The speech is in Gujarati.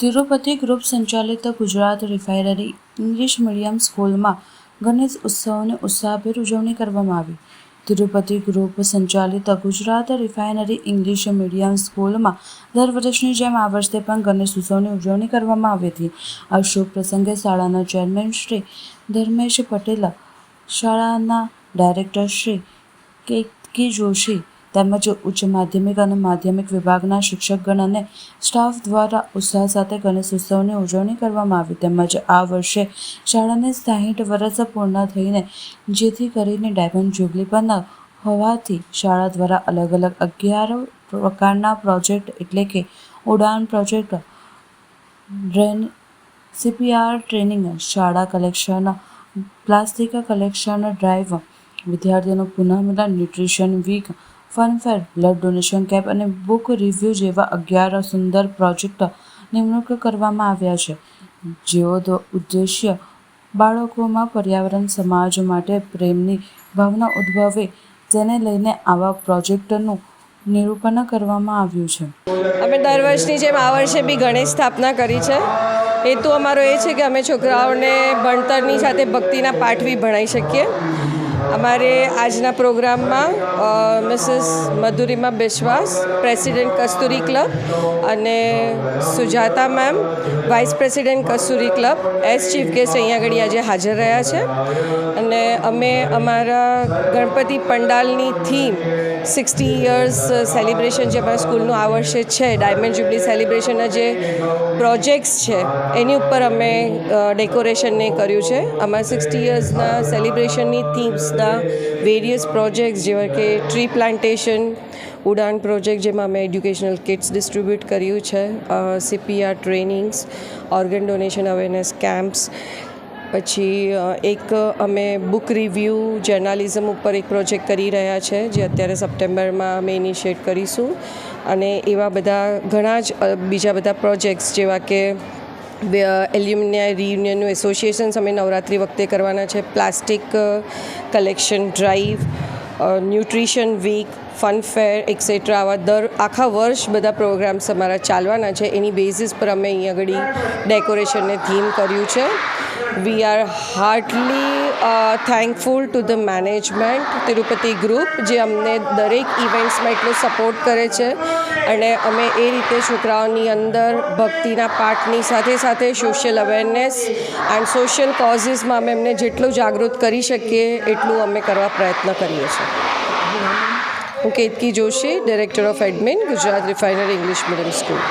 તિરુપતિ ગ્રુપ સંચાલિત ગુજરાત રિફાઇનરી ઇંગ્લિશ મીડિયમ સ્કૂલમાં ગણેશ ઉત્સવની ઉત્સાહભેર ઉજવણી કરવામાં આવી. તિરુપતિ ગ્રુપ સંચાલિત ગુજરાત રિફાઇનરી ઇંગ્લિશ મીડિયમ સ્કૂલમાં દર વર્ષની જેમ આ વર્ષે પણ ગણેશ ઉત્સવની ઉજવણી કરવામાં આવી હતી. આ શુભ પ્રસંગે શાળાના ચેરમેન શ્રી ધર્મેશ પટેલ, શાળાના ડાયરેક્ટર શ્રી કે જોશી તેમજ ઉચ્ચ માધ્યમિક અને માધ્યમિક વિભાગના શિક્ષકગણ અને સ્ટાફ દ્વારા ઉત્સાહ સાથે ગણેશ ઉત્સવની ઉજવણી કરવામાં આવી. તેમજ આ વર્ષે શાળાને સાહીઠ વર્ષ પૂર્ણ થઈને જેથી કરીને ડાયમંડ જુબલી પણ હોવાથી શાળા દ્વારા અલગ અલગ અગિયાર પ્રકારના પ્રોજેક્ટ એટલે કે Udaan project, drain, CPR training, શાળા કલેક્શન, પ્લાસ્ટિક કલેક્શન, ડ્રાઈવ, વિદ્યાર્થીઓનું પુનઃમિલન, nutrition week funfair blood donation camp અને બુક રિવ્યૂ જેવા અગિયાર સુંદર પ્રોજેક્ટ નિમણૂક કરવામાં આવ્યા છે. જેઓ ઉદ્દેશ્ય બાળકોમાં પર્યાવરણ, સમાજ માટે પ્રેમની ભાવના ઉદ્ભવે તેને લઈને આવા પ્રોજેક્ટનું નિરૂપણ કરવામાં આવ્યું છે. અમે દર વર્ષની જેમ આ વર્ષે બી ગણેશ સ્થાપના કરી છે. હેતુ અમારો એ છે કે અમે છોકરાઓને ભણતરની સાથે ભક્તિના પાઠ બી ભણાવી શકીએ. અમારે આજના પ્રોગ્રામમાં Mrs Madhurima Biswas president Kasturi club અને Sujata ma'am vice president Kasturi club as chief guest અહીંયા આગળ આજે હાજર રહ્યા છે. અને અમે અમારા ગણપતિ પંડાલની થીમ સિક્સટી યર્સ સેલિબ્રેશન જે અમારા સ્કૂલનું આ વર્ષે છે, ડાયમંડ જ્યુબલી સેલિબ્રેશનના જે પ્રોજેક્ટ્સ છે, એની ઉપર અમે ડેકોરેશનને કર્યું છે. અમારા સિક્સટી યર્સના સેલિબ્રેશનની થીમ્સના વેરિયસ પ્રોજેક્ટ્સ જેવા કે ટ્રી પ્લાન્ટેશન ઉડાન પ્રોજેક્ટ જેમાં અમે એડ્યુકેશનલ કિટ્સ ડિસ્ટ્રીબ્યુટ કર્યું છે CPR trainings organ donation awareness camps પછી એક અમે બુક રિવ્યૂ જર્નાલિઝમ ઉપર એક પ્રોજેક્ટ કરી રહ્યા છે, જે અત્યારે સપ્ટેમ્બરમાં અમે ઇનિશિએટ કરીશું. અને એવા બધા ઘણા જ બીજા બધા પ્રોજેક્ટ્સ જેવા કે એલ્યુમિનિયા રિયુનિયનનું એસોસિએશન્સ અમે નવરાત્રિ વખતે કરવાના છે. Plastic collection drive nutrition week fun fair etcetera આવા દર, આખા વર્ષ બધા પ્રોગ્રામ્સ અમારા ચાલવાના છે. એની બેઝિસ પર અમે અહીં આગળ ડેકોરેશનને થીમ કર્યું છે. We are heartly thankful to the management Tirupati group જે અમને દરેક ઇવેન્ટ્સમાં એટલો સપોર્ટ કરે છે. અને અમે એ રીતે છોકરાઓની અંદર ભક્તિના પાઠની સાથે સાથે સોશિયલ અવેરનેસ એન્ડ સોશિયલ કોઝિસમાં અમે એમને જેટલું જાગૃત કરી શકીએ, એટલું અમે કરવા પ્રયત્ન કરીએ છીએ. હું Ketki Joshi director of admin Gujarat refinery English medium school